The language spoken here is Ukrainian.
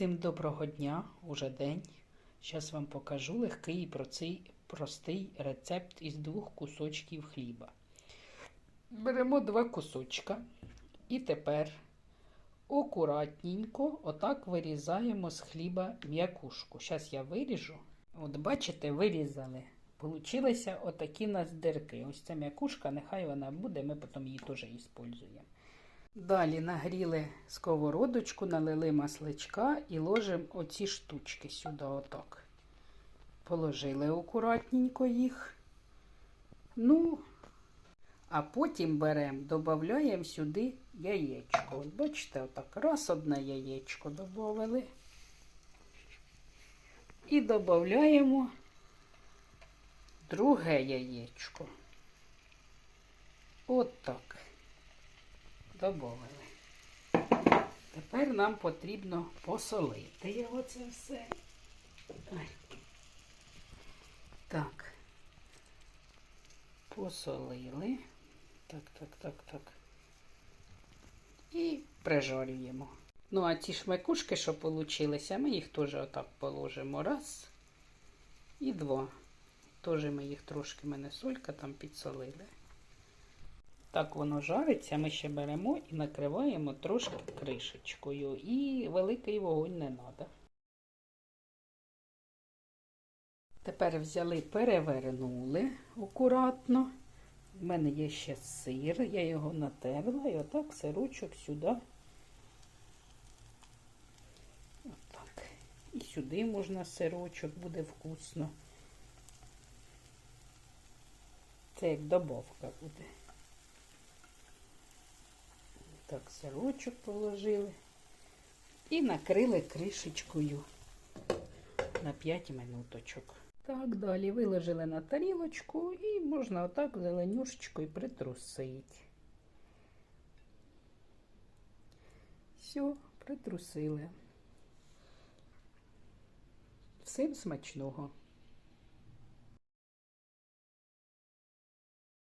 Всім доброго дня, уже день. Зараз вам покажу легкий і простий, рецепт із двох кусочків хліба. Беремо два кусочка і тепер акуратненько отак вирізаємо з хліба м'якушку. Зараз я виріжу. От бачите, вирізали. Получилися отакі у нас дирки. Ось ця м'якушка, нехай вона буде, ми потім її теж використовуємо. Далі нагріли сковородочку, налили масличка і ложимо оці штучки сюди, отак. Положили акуратненько їх. Ну, а потім беремо, додаємо сюди яєчко. От бачите, отак, раз одне яєчко додали. І додаємо друге яєчко. От так. Добавили. Тепер нам потрібно посолити його це все. Так. Посолили. Так, так, так, так. І прижарюємо. Ну, а ці шмекушки, що получилися, ми їх теж отак положимо. Раз і два. Теж ми їх трошки, мене солька там підсолили. Так воно жариться, ми ще беремо і накриваємо трошки кришечкою. І великий вогонь не треба. Тепер взяли, перевернули акуратно. У мене є ще сир, я його натерла і отак сирочок сюди. Отак. І сюди можна сирочок, буде вкусно. Це як добавка буде. Так, сирочок положили і накрили кришечкою на 5 минуточок. Так, далі виложили на тарілочку і можна отак зеленюшечкою притрусити. Все, притрусили. Всім смачного.